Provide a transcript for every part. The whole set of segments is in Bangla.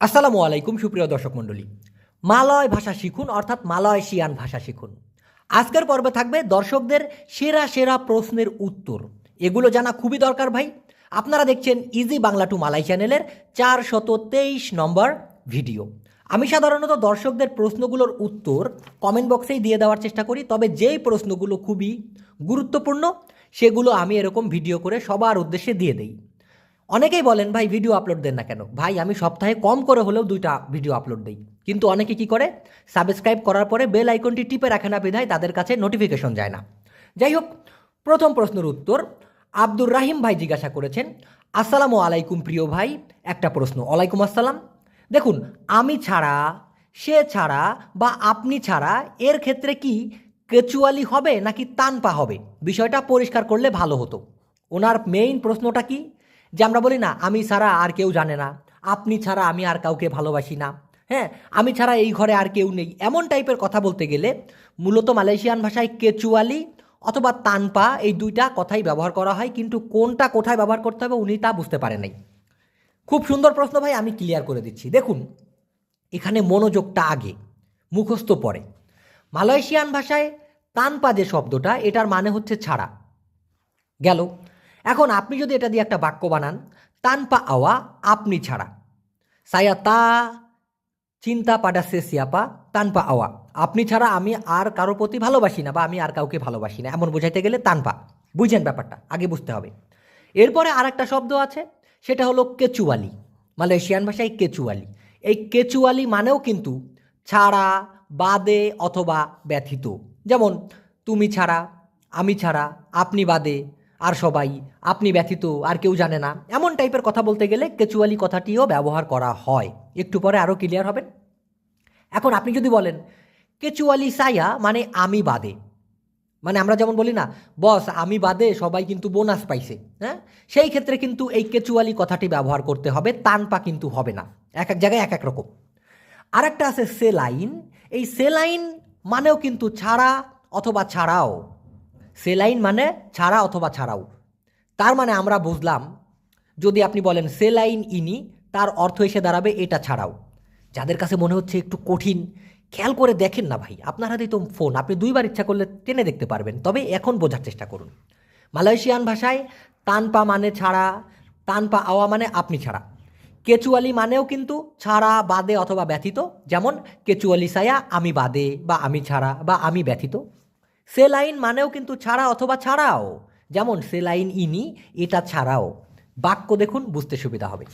আসসালামু আলাইকুম, সুপ্রিয় দর্শক মণ্ডলী। মালয় ভাষা শিখুন, অর্থাৎ মালয়েশিয়ান ভাষা শিখুন। আজকের পর্বে থাকবে দর্শকদের সেরা সেরা প্রশ্নের উত্তর। এগুলো জানা খুবই দরকার ভাই। আপনারা দেখছেন ইজি বাংলা টু মালাই চ্যানেলের চার শত তেইশ নম্বর ভিডিও। আমি সাধারণত দর্শকদের প্রশ্নগুলোর উত্তর কমেন্ট বক্সেই দিয়ে দেওয়ার চেষ্টা করি, তবে যেই প্রশ্নগুলো খুবই গুরুত্বপূর্ণ, সেগুলো আমি এরকম ভিডিও করে সবার উদ্দেশ্যে দিয়ে দেই। অনেকেই বলেন, ভাই ভিডিও আপলোড দেন না কেন? ভাই, আমি সপ্তাহে কম করে হলেও দুইটা ভিডিও আপলোড দিই। কিন্তু অনেকে কি করে? সাবস্ক্রাইব করার পরে বেল আইকনটি টিপে রাখে না বিধায় তাদের কাছে নোটিফিকেশন যায় না। যাই হোক, প্রথম প্রশ্নের উত্তর আব্দুর রাহিম ভাই জিজ্ঞাসা করেছেন, আসসালামু আলাইকুম প্রিয় ভাই। একটা প্রশ্ন, ওয়ালাইকুম আসসালাম। দেখুন, আমি ছাড়া, সে ছাড়া বা আপনি ছাড়া এর ক্ষেত্রে কি কেচুয়ালি হবে নাকি তানপা হবে? বিষয়টা পরিষ্কার করলে ভালো হতো। ওনার মেইন প্রশ্নটা কি? যে আমরা বলি না, আমি ছাড়া আর কেউ জানে না। আপনি ছাড়া আমি আর কাউকে ভালোবাসি না। হ্যাঁ আমি ছাড়া এই ঘরে আর কেউ নেই। এমন টাইপের কথা বলতে গেলে মূলত মালয়েশিয়ান ভাষায় কেচুয়ালি অথবা তানপা এই দুইটা কথাই ব্যবহার করা হয়, কিন্তু কোনটা কোথায় ব্যবহার করতে হবে উনি তা বুঝতে পারে নাই। খুব সুন্দর প্রশ্ন ভাই, আমি ক্লিয়ার করে দিচ্ছি। দেখুন, এখানে মনোযোগটা আগে, মুখস্থ পরে। মালয়েশিয়ান ভাষায় তানপা যে শব্দটা, এটার মানে হচ্ছে ছাড়া। গেল। এখন আপনি যদি এটা দিয়ে একটা বাক্য বানান তানপা আওয়া আপনি ছাড়া। সায়া তা, চিন্তা পাডা সে সিয়াপা তানপা আওয়া। আপনি ছাড়া আমি আর কারও প্রতি ভালোবাসি না বা আমি আর কাউকে ভালোবাসি না। এমন বোঝাইতে গেলে তানপা বুঝেন ব্যাপারটা, আগে বুঝতে হবে। এরপরে আর একটা শব্দ আছে, সেটা হলো কেচুয়ালি। মালয়েশিয়ান ভাষায় কেচুয়ালি। এই কেচুয়ালি মানেও কিন্তু ছাড়া, বাদে অথবা ব্যথিত। যেমন, তুমি ছাড়া, আমি ছাড়া, আপনি বাদে আর সবাই, আপনি ব্যথিত, আর কেউ জানে না। এমন টাইপের কথা বলতে গেলে কেচুয়ালি কথাটিও ব্যবহার করা হয়। একটু পরে আরও ক্লিয়ার হবেন এখন আপনি যদি বলেন, কেচুয়ালি সাইয়া মানে আমি বাদে। মানে আমরা যেমন বলি না, বস, আমি বাদে, সবাই কিন্তু বোনাস পাইছে। হ্যাঁ? সেই ক্ষেত্রে কিন্তু এই কেচুয়ালি কথাটি ব্যবহার করতে হবে, তানপা কিন্তু হবে না। এক এক জায়গায় এক এক রকম। আরেকটা আছে সেলাইন। এই সেলাইন মানেও কিন্তু ছাড়া অথবা ছাড়াও। সেলাইন মানে ছাড়া অথবা ছাড়াও। তার মানে আমরা বুঝলাম, যদি আপনি বলেন সেলাইন ইনি, তার অর্থ এসে দাঁড়াবে এটা ছাড়াও। যাদের কাছে মনে হচ্ছে একটু কঠিন, খেয়াল করে দেখেন না ভাই, আপনার হাতেই তো ফোন, আপনি দুইবার ইচ্ছা করলে টেনে দেখতে পারবেন, তবে এখন বোঝার চেষ্টা করুন। মালয়েশিয়ান ভাষায়, তানপা মানে ছাড়া, তানপা আওয়া মানে আপনি ছাড়া। কেচুয়ালি মানেও কিন্তু ছাড়া, বাদে অথবা ব্যথিত, যেমন কেচুয়ালি সায়া, আমি বাদে বা আমি ছাড়া বা আমি ব্যথিত। সেলাইন মানেও কিন্তু ছাড়া অথবা ছাড়াও। যেমন সেলাইন ইনি, এটা ছাড়াও। বাক্য দেখুন, বুঝতে সুবিধা হবে।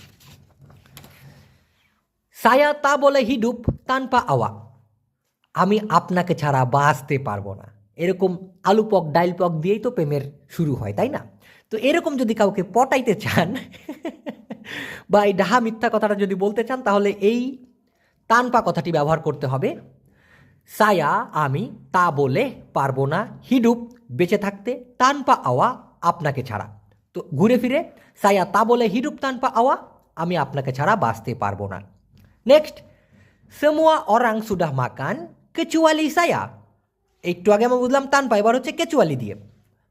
সায়া তা বলে হিডুপ তানপা আওয়া। আমি আপনাকে ছাড়া বাঁচতে পারব না। এরকম আলু পক ডাইল পক দিয়েই তো প্রেমের শুরু হয়, তাই না? তো এরকম যদি কাউকে পটাইতে চান, বা এই ডাহা মিথ্যা কথাটা যদি বলতে চান, তাহলে এই তানপা কথাটি ব্যবহার করতে হবে। সায়া, আমি, তা বলে পারব না। হিডুপ, বেঁচে থাকতে তানপা আওয়া আপনাকে ছাড়া। তো ঘুরে ফিরে, সায়া, তা বলে হিডুপ তানপা আওয়া, আমি আপনাকে ছাড়া বাঁচতে পারব না। নেক্সট, সেমুয়া অরাং সুডাহ মাকান, কেচুয়ালি সায়া। একটু আগে আমি বুঝলাম তানপা এবার হচ্ছে কেচুয়ালি দিয়ে।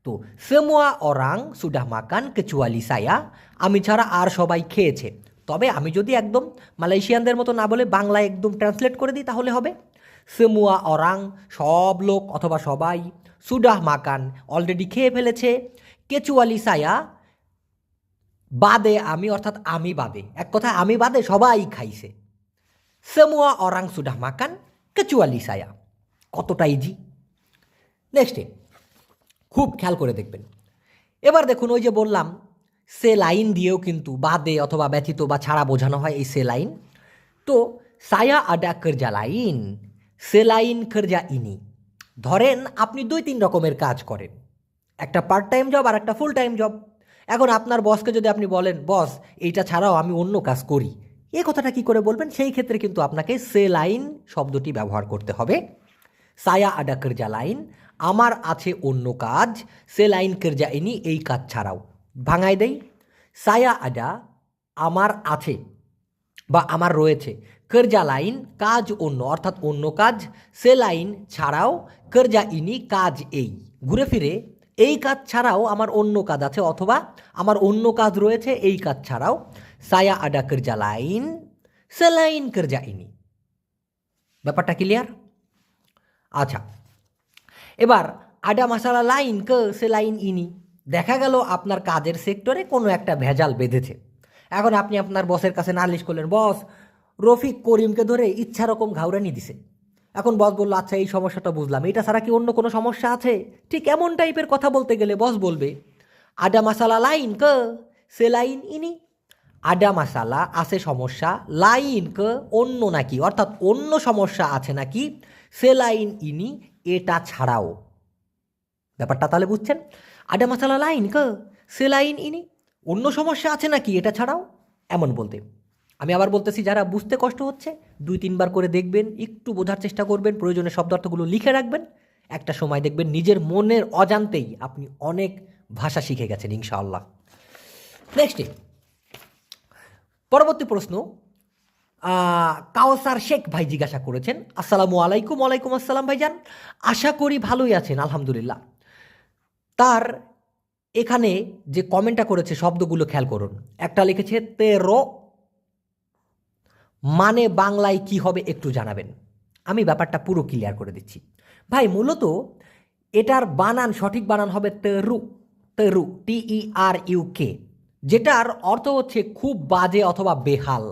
তো সেমুয়া অরাং সুডাহ মাকান, কেচুয়ালি সায়া, আমি ছাড়া আর সবাই খেয়েছে। তবে আমি যদি একদম মালয়েশিয়ানদের মতো না বলে বাংলায় একদম ট্রান্সলেট করে দিই, তাহলে হবে। সেমুয়া অরাং সব লোক অথবা সবাই সুডাহ মাকান অলরেডি খেয়ে ফেলেছে। কেচুয়ালি সায়া বাদে আমি, অর্থাৎ আমি বাদে। এক কথা আমি বাদে, সবাই খাইছে। সেমুয়া অরাং সুডাহ মাকান কেচুয়ালি সায়া কতটা ইজি নেক্সটে খুব খেয়াল করে দেখবেন। এবার দেখুন, ওই যে বললাম, সে লাইন দিয়েও কিন্তু বাদে অথবা ব্যথিত বা ছাড়া বোঝানো হয় এই সে লাইন। তো, সায়া আডা কর্জা লাইন সে লাইন কর্জা ইনি। ধরেন আপনি দুই তিন রকমের কাজ করেন। একটা পার্ট টাইম জব আর একটা ফুল টাইম জব এখন আপনার বসকে যদি আপনি বলেন, বস, এইটা ছাড়াও আমি অন্য কাজ করি। এই কথাটা কি করে বলবেন? সেই ক্ষেত্রে কিন্তু আপনাকে সে লাইন শব্দটি ব্যবহার করতে হবে। সায়া আডা কেরজা লাইন, আমার আছে অন্য কাজ সে লাইন কর্জা ইনি, এই কাজ ছাড়াও। ভাঙাই দেই। সায়া আডা আমার আছে। বা আমার রয়েছে। কর্জা লাইন, কাজ অন্য, অর্থাৎ অন্য কাজ, সে লাইন ছাড়াও কর্জা ইনি, কাজ এই। ঘুরে ফিরে, এই কাজ ছাড়াও আমার অন্য কাজ আছে, অথবা আমার অন্য কাজ রয়েছে, এই কাজ ছাড়াও। সায়া আডা কর্জা লাইন সেলাইন কর যায়নি ব্যাপারটা ক্লিয়ার? আচ্ছা এবার আডা মশালা লাইন ক, সে লাইন ইনি। দেখা গেল আপনার কাজের সেক্টরে কোনো একটা ভেজাল বেঁধেছে। এখন আপনি আপনার বসের কাছে নালিশ করলেন, বস, রফিক করিমকে ধরে ইচ্ছা রকম ঘাউরানি দিছে। এখন বস বলল আচ্ছা এই সমস্যাটা বুঝলাম। এটা ছাড়া কি অন্য কোনো সমস্যা আছে? ঠিক এমন টাইপের কথা বলতে গেলে বস বলবে আডা মশালা লাইন ক, সে লাইন ইনি। আডা মশালা আছে সমস্যা, লাইন ক, অন্য নাকি। অর্থাৎ অন্য সমস্যা আছে নাকি, সে লাইন ইনি, এটা ছাড়াও। ব্যাপারটা তাহলে বুঝছেন? আডা মশালা লাইন ক, সে লাইন ইনি। অন্য সমস্যা আছে নাকি এটা ছাড়াও? এমন বলতে। আমি আবার বলতেছি, যারা বুঝতে কষ্ট হচ্ছে, দুই, তিনবার করে দেখবেন, একটু বোঝার চেষ্টা করবেন প্রয়োজনে শব্দার্থগুলো লিখে রাখবেন। একটা সময় দেখবেন নিজের মনের অজান্তেই আপনি অনেক ভাষা শিখে গেছেন, ইনশাআল্লাহ। নেক্সট পরবর্তী প্রশ্ন কাওসার শেখ ভাই জিজ্ঞাসা করেছেন, আসসালামু আলাইকুম, ওয়ালাইকুম আসসালাম ভাইজান। আশা করি ভালোই আছেন, আলহামদুলিল্লাহ। তার এখানে যে কমেন্টটা করেছে শব্দগুলো খেয়াল করুন। একটা লিখেছে, তেরো মানে বাংলায় কি হবে একটু জানাবেন। আমি ব্যাপারটা পুরো ক্লিয়ার করে দিচ্ছি। ভাই, মূলত এটার বানান, সঠিক বানান হবে তেরু তেরু টিই আর ইউ কে যেটার অর্থ হচ্ছে খুব বাজে অথবা বেহাল।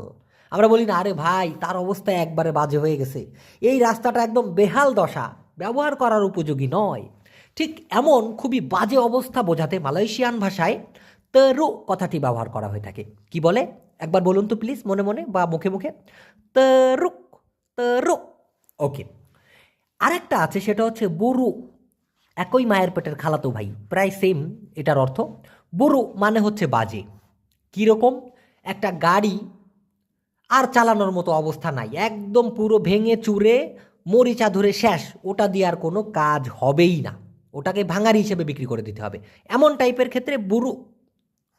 আমরা বলি না, আরে ভাই, তার অবস্থা একবারে বাজে হয়ে গেছে। এই রাস্তাটা একদম বেহাল দশা, ব্যবহার করার উপযোগী নয়। ঠিক এমন খুবই বাজে অবস্থা বোঝাতে মালয়েশিয়ান ভাষায় তেরু কথাটি ব্যবহার করা হয়ে থাকে। কি বলে? একবার বলুন তো প্লিজ মনে মনে বা মুখে মুখে। তেরুক, তেরু। ওকে আরেকটা আছে, সেটা হচ্ছে বুরু। একই মায়ের পেটের খালাতো ভাই। প্রায় সেম এটার অর্থ বুরু মানে হচ্ছে বাজে। কীরকম? একটা গাড়ি আর চালানোর মতো অবস্থা নাই। একদম পুরো ভেঙে চুরে মরিচা ধরে শেষ। ওটা দিয়ে আর কোনো কাজ হবেই না। ওটাকে ভাঙারি হিসেবে বিক্রি করে দিতে হবে। এমন টাইপের ক্ষেত্রে বুরু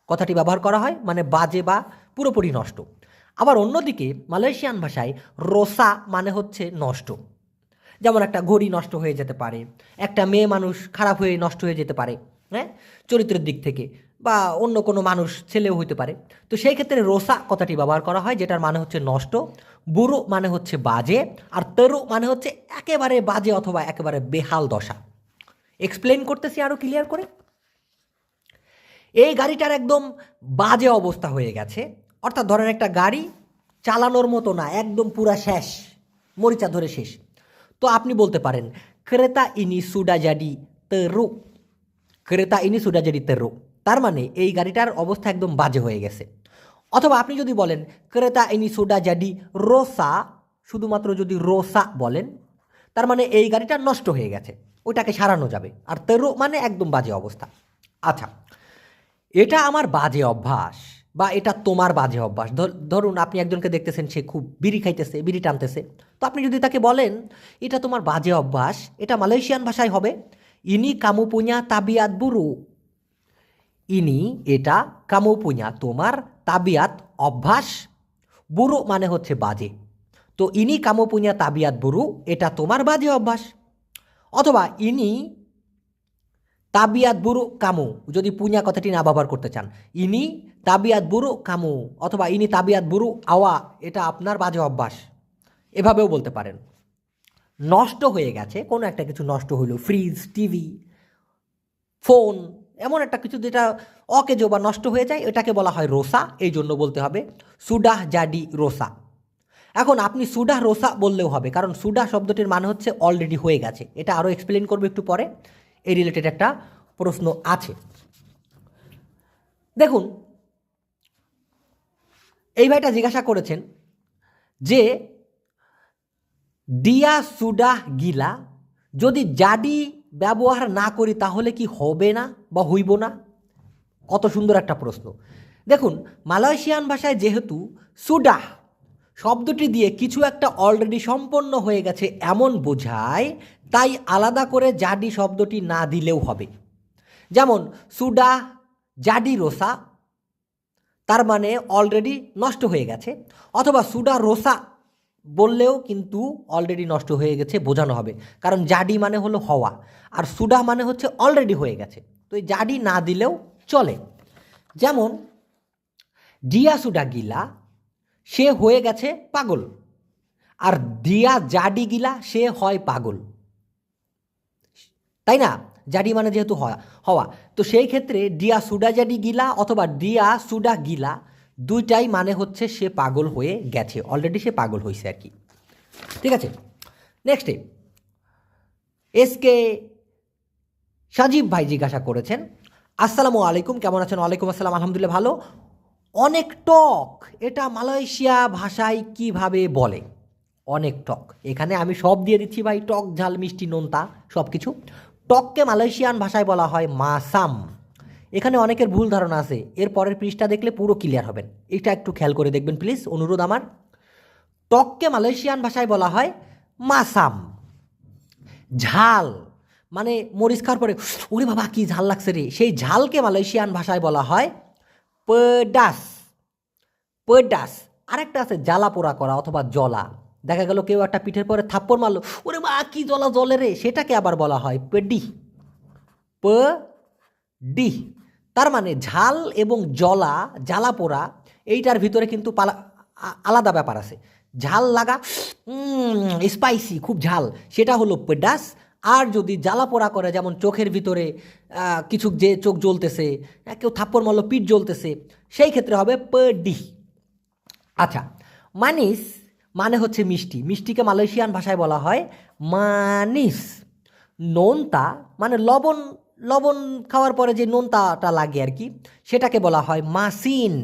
কথাটি ব্যবহার করা হয় মানে বাজে বা পুরোপুরি নষ্ট। আবার অন্যদিকে মালয়েশিয়ান ভাষায় রোসা মানে হচ্ছে নষ্ট। যেমন একটা ঘড়ি নষ্ট হয়ে যেতে পারে, একটা মেয়ে মানুষ খারাপ হয়ে নষ্ট হয়ে যেতে পারে হ্যাঁ? চরিত্রের দিক থেকে বা অন্য কোনো মানুষ ছেলেও হইতে পারে। তো সেই ক্ষেত্রে রোসা কথাটি ব্যবহার করা হয়, যেটার মানে হচ্ছে নষ্ট। বুড়ো মানে হচ্ছে বাজে, আর তেরু মানে হচ্ছে একেবারে বাজে অথবা একেবারে বেহাল দশা। এক্সপ্লেন করতেছি আরও ক্লিয়ার করে? এই গাড়িটার একদম বাজে অবস্থা হয়ে গেছে। অর্থাৎ ধরেন একটা গাড়ি চালানোর মতো না, একদম পুরা শেষ, মরিচা ধরে শেষ। তো আপনি বলতে পারেন, ক্রেতা ইনি সুডাজাডি তেরু। ক্রেতা ইনি সুডাজাডি তেরু। তার মানে এই গাড়িটার অবস্থা একদম বাজে হয়ে গেছে। অথবা আপনি যদি বলেন, ক্রেতা ইনি সুডাজাডি রোসা, শুধুমাত্র যদি রোসা বলেন তার মানে এই গাড়িটা নষ্ট হয়ে গেছে, ওইটাকে সারানো যাবে। আর তেরো মানে একদম বাজে অবস্থা। আচ্ছা এটা আমার বাজে অভ্যাস বা এটা তোমার বাজে অভ্যাস? ধর- ধরুন আপনি একজনকে দেখতেছেন, সে খুব বিড়ি খাইতেছে, বিড়ি টানতেছে। তো আপনি যদি তাকে বলেন, এটা তোমার বাজে অভ্যাস, এটা মালয়েশিয়ান ভাষায় হবে। ইনি কামুপুña তাবিয়াত বুরু। ইনি এটা কামুপুña তোমার তাবিয়াত অভ্যাস। বুরু মানে হচ্ছে বাজে। তো ইনি কামো কামুপুña তাবিয়াত বুরু, এটা তোমার বাজে অভ্যাস। অথবা ইনি তাবিয়াত বুরু কামু, যদি পুña কথাটি না ব্যবহার করতে চান। ইনি তাবিয়াত বুরু কামু, অথবা ইনি তাবিয়াত বুরু আওয়া, এটা আপনার বাজে অভ্যাস। এভাবেও বলতে পারেন। নষ্ট হয়ে গেছে, কোনো একটা কিছু নষ্ট হইল, ফ্রিজ, টিভি, ফোন, এমন একটা কিছু যেটা অকেজো বা নষ্ট হয়ে যায়, এটাকে বলা হয় রোসা এই জন্য বলতে হবে। সুডাহ জাডি রোসা। এখন আপনি সুডা রোসা বললেও হবে, কারণ সুডা শব্দটির মানে হচ্ছে অলরেডি হয়ে গেছে। এটা আরও এক্সপ্লেন করব একটু পরে। এই রিলেটেড একটা প্রশ্ন আছে। দেখুন, এই ভাইটা জিজ্ঞাসা করেছেন যে ডিয়া সুডা গিলা যদি জাডি ব্যবহার না করি তাহলে কি হবে না বা হইব না? কত সুন্দর একটা প্রশ্ন। দেখুন, মালয়েশিয়ান ভাষায় যেহেতু সুডাহ শব্দটি দিয়ে কিছু একটা অলরেডি সম্পন্ন হয়ে গেছে এমন বোঝায়, তাই আলাদা করে জাডি শব্দটি না দিলেও হবে। যেমন, সুডা, জাডি রোসা, তার মানে অলরেডি নষ্ট হয়ে গেছে, অথবা সুডা রোসা বললেও কিন্তু অলরেডি নষ্ট হয়ে গেছে, বোঝানো হবে। কারণ জাডি মানে হলো হওয়া, আর সুডা মানে হচ্ছে অলরেডি হয়ে গেছে। তো এই জাডি না দিলেও চলে। যেমন, ডিয়া সুডা গিলা সে হয়ে গেছে পাগল। আর দিয়া জাডি গিলা সে হয় পাগল। তাই না? জাডি মানে যেহেতু হওয়া হওয়া। তো সেই ক্ষেত্রে ডিয়া সুডা জাডি গিলা অথবা ডিয়া সুডা গিলা দুইটাই মানে হচ্ছে সে পাগল হয়ে গেছে। অলরেডি সে পাগল হয়েছে আর কি। ঠিক আছে? নেক্সটে এসকে সাজীব ভাই জিজ্ঞাসা করেছেন, আসসালামু আলাইকুম, কেমন আছেন? ওয়ালাইকুম আসসালাম, আলহামদুলিল্লাহ, ভালো। অনেক টক, এটা মালয়েশিয়া ভাষায় কীভাবে বলে? অনেক টক। এখানে আমি সব দিয়ে দিচ্ছি ভাই, টক, ঝাল, মিষ্টি, নোনতা সব কিছু টককে মালয়েশিয়ান ভাষায় বলা হয় মাসাম। এখানে অনেকের ভুল ধারণা আছে, এর পরের পৃষ্ঠা দেখলে পুরো ক্লিয়ার হবেন। এটা একটু খেয়াল করে দেখবেন প্লিজ অনুরোধ আমার। টককে মালয়েশিয়ান ভাষায় বলা হয় মাসাম। ঝাল মানে মরিচ খাওয়ার পরে, ওরে বাবা, কি ঝাল লাগছে রে। সেই ঝালকে মালয়েশিয়ান ভাষায় বলা হয় পেডাস পেডাস। আরেকটা আছে জ্বালা পোড়া করা অথবা জলা দেখা গেল কেউ একটা পিঠের পরে থাপ্পড় মারলো, ওরে মা, কি জলা জলে রে? সেটাকে আবার বলা হয় পেডি। প ডি তার মানে ঝাল এবং জলা জ্বালা পোড়া, এইটার ভিতরে কিন্তু পালা আলাদা ব্যাপার আছে। ঝাল লাগা স্পাইসি খুব ঝাল। সেটা হলো পেডাস আর যদি জ্বালা পোড়া করে, যেমন চোখের ভিতরে কিছু যে চোখ জ্বলতেছে কেউ থাপ্পড় মারলো, পিঠ জ্বলতেছে, সেই ক্ষেত্রে হবে পেডি আচ্ছা মানিস মানে হচ্ছে মিষ্টি। মিষ্টিকে মালয়েশিয়ান ভাষায় বলা হয় মানিস। নোনতা মানে লবণ লবণ খাওয়ার পরে যে নোনতাটা লাগে আর কি, সেটাকে বলা হয় মাসিন।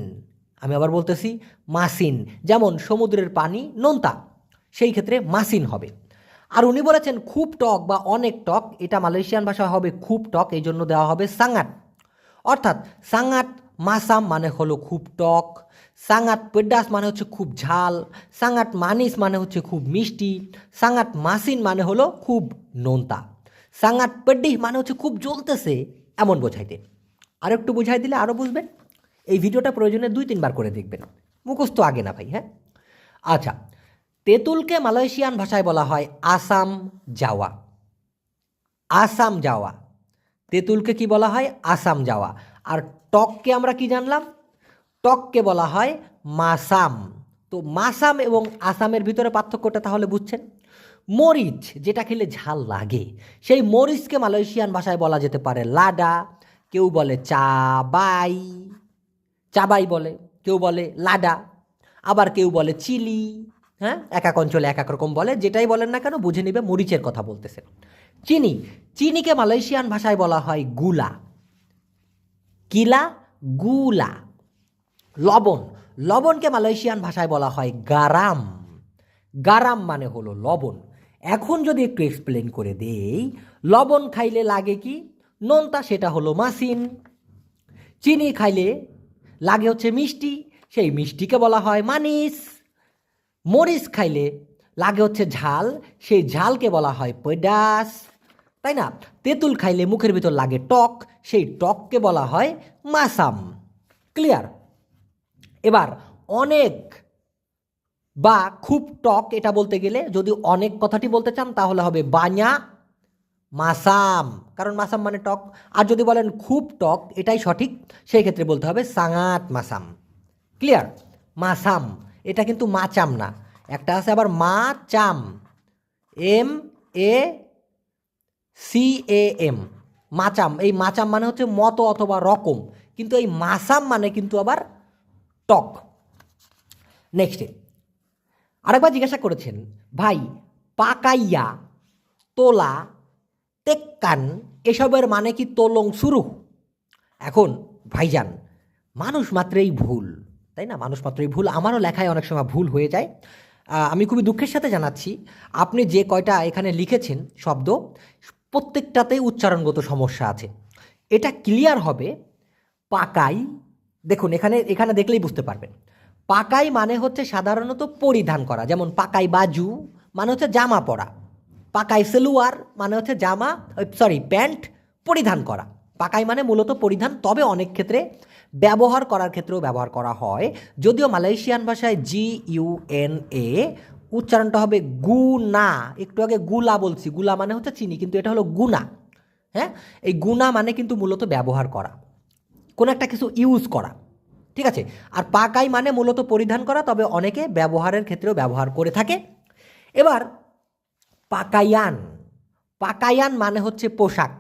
আমি আবার বলতেছি মাসিন। যেমন সমুদ্রের পানি নোনতা, সেই ক্ষেত্রে মাসিন হবে। আর উনি বলেছেন খুব টক বা অনেক টক, এটা মালয়েশিয়ান ভাষায় হবে খুব টক, এই জন্য দেওয়া হবে সাঙ্গাট অর্থাৎ সাঙ্গাত মাসাম মানে হলো খুব টক সাঙ্গাত পেডাস মানে হচ্ছে খুব ঝাল সাঙ্গাত মানিস মানে হচ্ছে খুব মিষ্টি সাঙ্গাত মাসিন মানে হলো খুব নোনতা সাঙ্গাত পেড্ডি মানে হচ্ছে খুব জ্বলতেছে, এমন বোঝাইতে। আর একটু বুঝাই দিলে আরও বুঝবেন? এই ভিডিওটা প্রয়োজনে দুই তিনবার করে দেখবেন। মুখস্থ আগে না ভাই হ্যাঁ? আচ্ছা তেঁতুলকে মালয়েশিয়ান ভাষায় বলা হয় আসাম যাওয়া। আসাম যাওয়া। তেঁতুলকে কি বলা হয়? আসাম যাওয়া। আর টককে আমরা কি জানলাম? টককে বলা হয় মাসাম। তো মাসাম এবং আসামের ভিতরে পার্থক্যটা তাহলে বুঝছেন? মরিচ, যেটা খেলে ঝাল লাগে, সেই মরিচকে মালয়েশিয়ান ভাষায় বলা যেতে পারে লাডা। কেউ বলে চাবাই। চাবাই বলে, কেউ বলে লাডা। আবার কেউ বলে চিলি। হ্যাঁ? এক এক অঞ্চলে এক এক রকম বলে, যেটাই বলেন না কেন, বুঝে নিবে মরিচের কথা বলতেছেন। চিনি, চিনিকে মালয়েশিয়ান ভাষায় বলা হয়গুলা। কিলা? গুলা। লবণ, লবণকে মালয়েশিয়ান ভাষায় বলা হয় গারাম। গারাম মানে হলো লবণ। এখন যদি একটু এক্সপ্লেন করে দেই, লবণ খাইলে লাগে কি? নোনতা, সেটা হলো মাসিন। চিনি খাইলে লাগে হচ্ছে মিষ্টি, সেই মিষ্টিকে বলা হয় মানিস। মরিচ খাইলে লাগে হচ্ছে ঝাল, সেই ঝালকে বলা হয় পেডাস, তাই না? তেঁতুল খাইলে মুখের ভিতর লাগে টক, সেই টককে বলা হয় মাসাম। ক্লিয়ার এবার অনেক বা খুব টক এটা বলতে গেলে যদি অনেক কথাটি বলতে চান তাহলে হবে বাña মাসাম। কারণ মাসাম মানে টক। আর যদি বলেন খুব টক, এটাই সঠিক, সেই ক্ষেত্রে বলতে হবে সাঙাত মাসাম। ক্লিয়ার মাসাম। এটা কিন্তু মাচাম না। একটা আছে আবার মা চাম। M, A, C, A, M. মাচাম এই মাচাম মানে হচ্ছে মতো অথবা রকম। কিন্তু এই মাসাম মানে কিন্তু আবার টক। নেক্সটে আরেকবার জিজ্ঞাসা করেছেন, ভাই, পাকাইয়া, তোলা তেক্কান এসবের মানে কি তোলং শুরু? এখন, ভাইজান, মানুষ মাত্রই ভুল। তাই না? মানুষ মাত্রই ভুল। আমারও লেখায় অনেক সময় ভুল হয়ে যায়। আমি খুবই দুঃখের সাথে জানাচ্ছি, আপনি যে কয়টা এখানে লিখেছেন শব্দ, প্রত্যেকটাতেই উচ্চারণগত সমস্যা আছে। এটা ক্লিয়ার হবে পাকাই। দেখুন, এখানে এখানে দেখলেই বুঝতে পারবেন। পাকাই মানে হচ্ছে সাধারণত পরিধান করা, যেমন পাকাই বাজু মানে হচ্ছে জামা পরা। পাকাই সেলুয়ার মানে হচ্ছে জামা, সরি, প্যান্ট পরিধান করা। পাকাই মানে মূলত পরিধান, তবে অনেক ক্ষেত্রে ব্যবহার করার ক্ষেত্রেও ব্যবহার করা হয়। যদিও মালয়েশিয়ান ভাষায় জি ইউ এন এ উচ্চারণটা হবে গুনা। একটু আগে গুলা বলছি। গুলা মানে হচ্ছে চিনি, কিন্তু এটা হলো গুনা। হ্যাঁ? এই গুনা মানে কিন্তু মূলত ব্যবহার করা। কোনো একটা কিছু ইউজ করা। ঠিক আছে? আর পাকাই মানে মূলত পরিধান করা, তবে অনেকে ব্যবহারের ক্ষেত্রেও ব্যবহার করে থাকে। এবার পাকায়ান পাকায়ান মানে হচ্ছে পোশাক।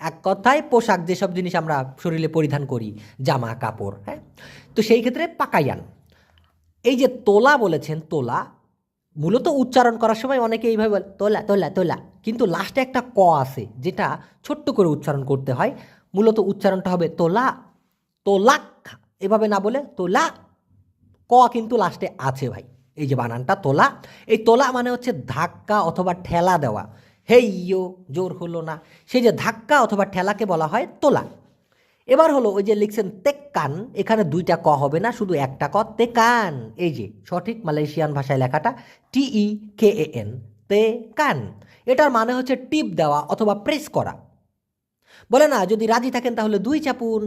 এক কথায় পোশাক যেসব জিনিস আমরা শরীরে পরিধান করি, জামা, কাপড় হ্যাঁ? তো সেই ক্ষেত্রে পাকায়ান এই যে তোলা বলেছেন, তোলা, মূলত উচ্চারণ করার সময় অনেকে এইভাবে বলে, তোলা তোলা তোলা। কিন্তু লাস্টে একটা ক আছে, যেটা ছোট্ট করে উচ্চারণ করতে হয়। মূলত উচ্চারণটা হবে তোলা, তোলাক। এভাবে না বলে তোলা। ক কিন্তু লাস্টে আছে ভাই। এই যে বানানটা তোলা। এই তোলা মানে হচ্ছে ধাক্কা অথবা ঠেলা দেওয়া। হেই ইয়ো জোর হলো না। সেই যে ধাক্কা অথবা ঠেলাকে বলা হয় তোলা। এবার হলো ওই যে লিখছেন তেক্কান এখানে দুইটা ক হবে না, শুধু একটা ক তেকান এই যে সঠিক মালয়েশিয়ান ভাষায় লেখাটা টিই কে এ এন তে কান এটার মানে হচ্ছে টিপ দেওয়া অথবা প্রেস করা। বলে না, যদি রাজি থাকেন তাহলে দুই চাপুন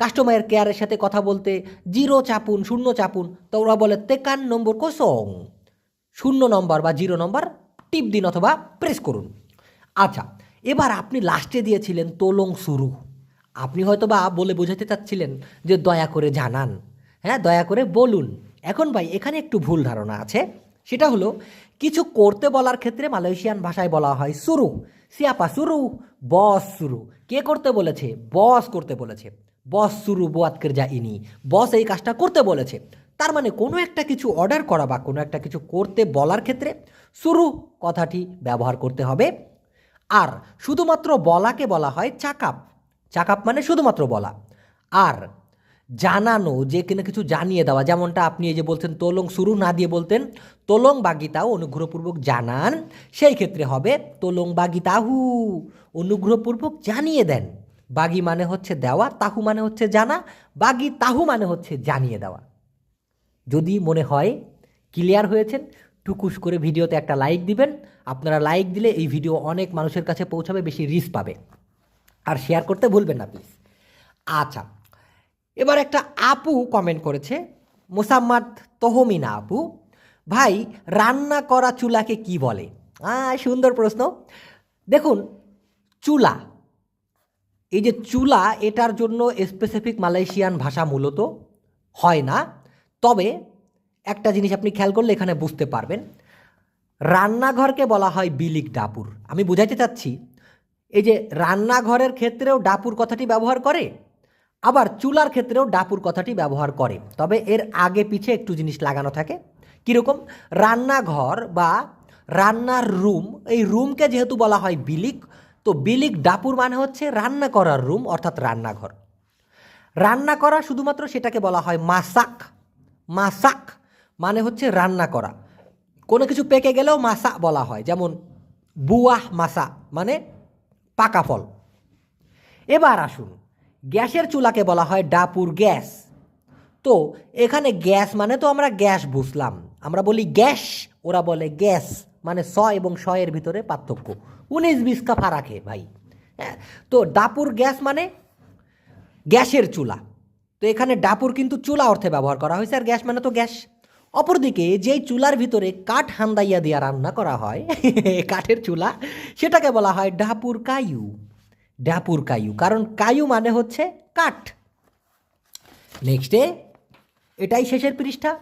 কাস্টমার কেয়ারের সাথে কথা বলতে জিরো চাপুন, শূন্য চাপুন, তো ওরা বলে তেকান নম্বর কোসং। শূন্য নম্বর বা জিরো নম্বর টিপ দিন অথবা প্রেস করুন। আচ্ছা এবার আপনি লাস্টে দিয়েছিলেন তোলং শুরু। আপনি হয়তো বা বলে বোঝাতে চাচ্ছিলেন যে দয়া করে জানান। হ্যাঁ দয়া করে বলুন। এখন ভাই, এখানে একটু ভুল ধারণা আছে। সেটা হলো, কিছু করতে বলার ক্ষেত্রে মালয়েশিয়ান ভাষায় বলা হয় শুরু। সিয়াপা শুরু, বস শুরু। কে করতে বলেছে? বস করতে বলেছে। বস শুরু বোয়াতকের যা ইনি। বস এই কাজটা করতে বলেছে। তার মানে কোনো একটা কিছু অর্ডার করা বা কোনো একটা কিছু করতে বলার ক্ষেত্রে শুরু কথাটি ব্যবহার করতে হবে। আর, শুধুমাত্র বলাকে বলা হয় চাকাপ। চাকাপ মানে শুধুমাত্র বলা। আর, জানানো, যে কিনা কিছু জানিয়ে দেওয়া, যেমনটা আপনি এই যে বলছেন, তোলং শুরু না দিয়ে বলতেন, তোলং বাগিতাও অনুগ্রহপূর্বক জানান, সেই ক্ষেত্রে হবে, তোলং বাগিতাহু, অনুগ্রহপূর্বক জানিয়ে দেন। বাগি মানে হচ্ছে দেওয়া, তাহু মানে হচ্ছে জানা, বাগি তাহু মানে হচ্ছে জানিয়ে দেওয়া। যদি মনে হয় ক্লিয়ার হয়েছেন টুকুস করে ভিডিওতে একটা লাইক দিবেন। আপনারা লাইক দিলে এই ভিডিও অনেক মানুষের কাছে পৌঁছাবে, বেশি রিস পাবে। আর শেয়ার করতে ভুলবেন না প্লিজ আচ্ছা এবার একটা আপু কমেন্ট করেছে, মোসাম্মাদ তহমিনা আপু, ভাই, রান্না করা চুলাকে কি বলে? সুন্দর প্রশ্ন। দেখুন, চুলা, এই যে চুলা, এটার জন্য স্পেসিফিক মালয়েশিয়ান ভাষা মূলত হয় না। তবে একটা জিনিস আপনি খেয়াল করলে এখানে বুঝতে পারবেন। রান্নাঘরকে বলা হয় বিলিক ডাপুর। আমি বুঝাইতে চাচ্ছি, এই যে রান্নাঘরের ক্ষেত্রেও ডাপুর কথাটি ব্যবহার করে, আবার চুলার ক্ষেত্রেও ডাপুর কথাটি ব্যবহার করে। তবে এর আগে পিছে একটু জিনিস লাগানো থাকে। কীরকম? রান্নাঘর বা রান্নার রুম, এই রুমকে যেহেতু বলা হয় বিলিক, তো বিলিক ডাপুর মানে হচ্ছে রান্না করার রুম, অর্থাৎ রান্নাঘর। রান্না করা শুধুমাত্র সেটাকে বলা হয় মাসাক। মাসাক মানে হচ্ছে রান্না করা। কোনো কিছু পেকে গেলেও মাসা বলা হয়, যেমন বুয়াহ মাসা মানে পাকা ফল। এবার আসুন, গ্যাসের চুলাকে বলা হয় ডাপুর গ্যাস। তো এখানে গ্যাস মানে তো আমরা গ্যাস বুঝলাম। আমরা বলি গ্যাস, ওরা বলে গ্যাস মানে স এবং স এর ভিতরে পার্থক্য। উনিশ বিশ কা ফারাকে ভাই। হ্যাঁ তো ডাপুর গ্যাস মানে গ্যাসের চুলা। তো এখানে ডাপুর কিন্তু চুলা অর্থে ব্যবহার করা হয়েছে, আর গ্যাস মানে তো গ্যাস। অপরদিকে যেই চুলার ভিতরে কাঠ হান্দাইয়া দিয়া রান্না করা হয়, কাঠের চুলা, সেটাকে বলা হয় ডাপুর কায়ু। ডাপুর কায়ু, কারণ কায়ু মানে হচ্ছে কাঠ। নেক্সটে এটাই শেষের পৃষ্ঠা।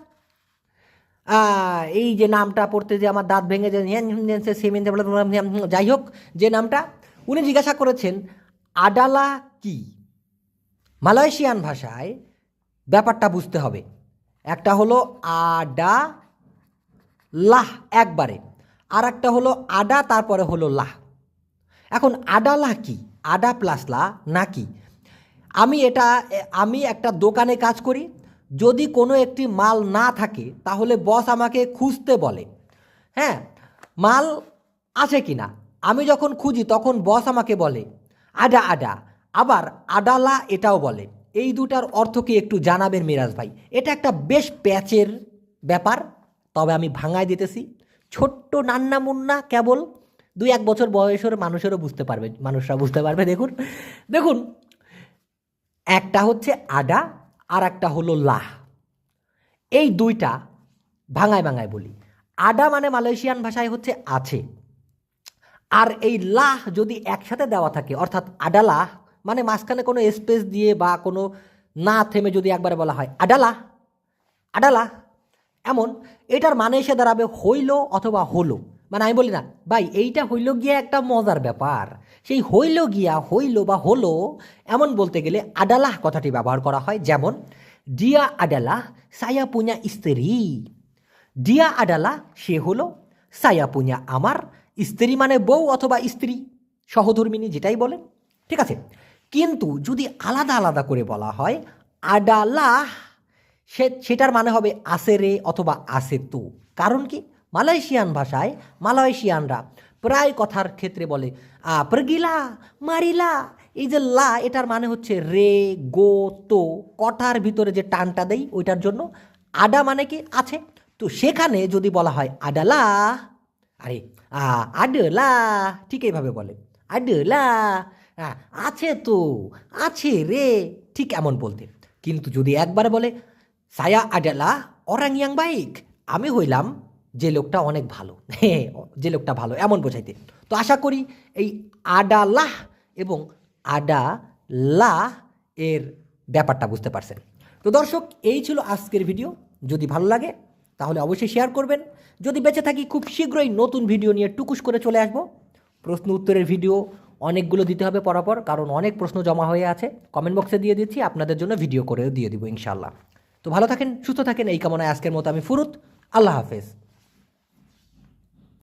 এই যে নামটা পড়তে যে আমার দাঁত ভেঙে যাই হোক, যে নামটা, উনি জিজ্ঞাসা করেছেন, আডালা কি? মালয়েশিয়ান ভাষায় ব্যাপারটা বুঝতে হবে। একটা হলো আডা, লাহ একবারে। আর একটা হলো আডা, তারপরে হলো লাহ। এখন আডা লাহ কি? আডা প্লাস লা না কি? আমি এটা, আমি একটা দোকানে কাজ করি। যদি কোনো একটি মাল না থাকে, তাহলে বস আমাকে খুঁজতে বলে। হ্যাঁ মাল আছে কি না আমি যখন খুঁজি, তখন বস আমাকে বলে, আডা আডা। আবার আডালা এটাও বলে। এই দুটার অর্থ কি একটু জানাবেন মিরাজ ভাই। এটা একটা বেশ প্যাচের ব্যাপার, তবে আমি ভাঙায় দিতেছি। ছোট্ট নান্না মুন্না কেবল দুই এক বছর বয়সের মানুষেরও বুঝতে পারবে, মানুষরা বুঝতে পারবে, দেখুন। দেখুন, একটা হচ্ছে আডা আর একটা হলো লাহ। এই দুইটা ভাঙায় ভাঙায় বলি। আডা মানে মালয়েশিয়ান ভাষায় হচ্ছে আছে। আর এই লাহ যদি একসাথে দেওয়া থাকে, অর্থাৎ আডালাহ মানে মাঝখানে কোনো স্পেস দিয়ে বা কোনো না থেমে যদি একবারে বলা হয়, আডালা আডালা, এমন, এটার মানে এসে দাঁড়াবে হইল অথবা হলো। মানে আমি বলি না, ভাই, এইটা হইল গিয়া একটা মজার ব্যাপার। সেই হইল গিয়া, হইল বা হলো, এমন বলতে গেলে আডালাহ কথাটি ব্যবহার করা হয়, যেমন, ডিয়া আডালাহ সায়া পুña স্ত্রী ডিয়া আডালা, সে হলো, সায়া পুña আমার স্ত্রী মানে বউ অথবা স্ত্রী সহধর্মিনী যেটাই বলেন, ঠিক আছে? কিন্তু যদি আলাদা আলাদা করে বলা হয় আডালাহ সে, সেটার মানে হবে আসে রে অথবা আসে তো কারণ কি? মালয়েশিয়ান ভাষায় মালয়েশিয়ানরা প্রায় কথার ক্ষেত্রে বলে প্রগিলা, মারিলা, এই যে লা, এটার মানে হচ্ছে রে, গো, তো, কটার ভিতরে যে টানটা দেই, ওইটার জন্য আডা মানে কি? আছে। তো সেখানে যদি বলা হয় আডালা আরে, আ আডলা ঠিক এইভাবে বলে। আডলা আ, আছে তো আছে রে ঠিক এমন বলতে। কিন্তু যদি একবার বলে সায়া আডালা অরাং ইয়াং বাইক আমি হইলাম যে লোকটা অনেক ভালো। হ্যাঁ যে লোকটা ভালো এমন বোঝাইতে। তো আশা করি এই আডালাহ এবং আডা লা এর ব্যাপারটা বুঝতে পারছেন। তো দর্শক এই ছিল আজকের ভিডিও। যদি ভালো লাগে তাহলে অবশ্যই শেয়ার করবেন। যদি বেঁচে থাকি খুব শীঘ্রই নতুন ভিডিও নিয়ে টুকুস করে চলে আসব। প্রশ্ন উত্তরের ভিডিও অনেকগুলো দিতে হবে পরপর, কারণ অনেক প্রশ্ন জমা হয়ে আছে। কমেন্ট বক্সে দিয়ে দিচ্ছি, আপনাদের জন্য ভিডিও করেও দিয়ে দিব ইনশাল্লাহ তো ভালো থাকেন, সুস্থ থাকেন, এই কামনায় আজকের মতো আমি ফুরুত। আল্লাহ হাফেজ।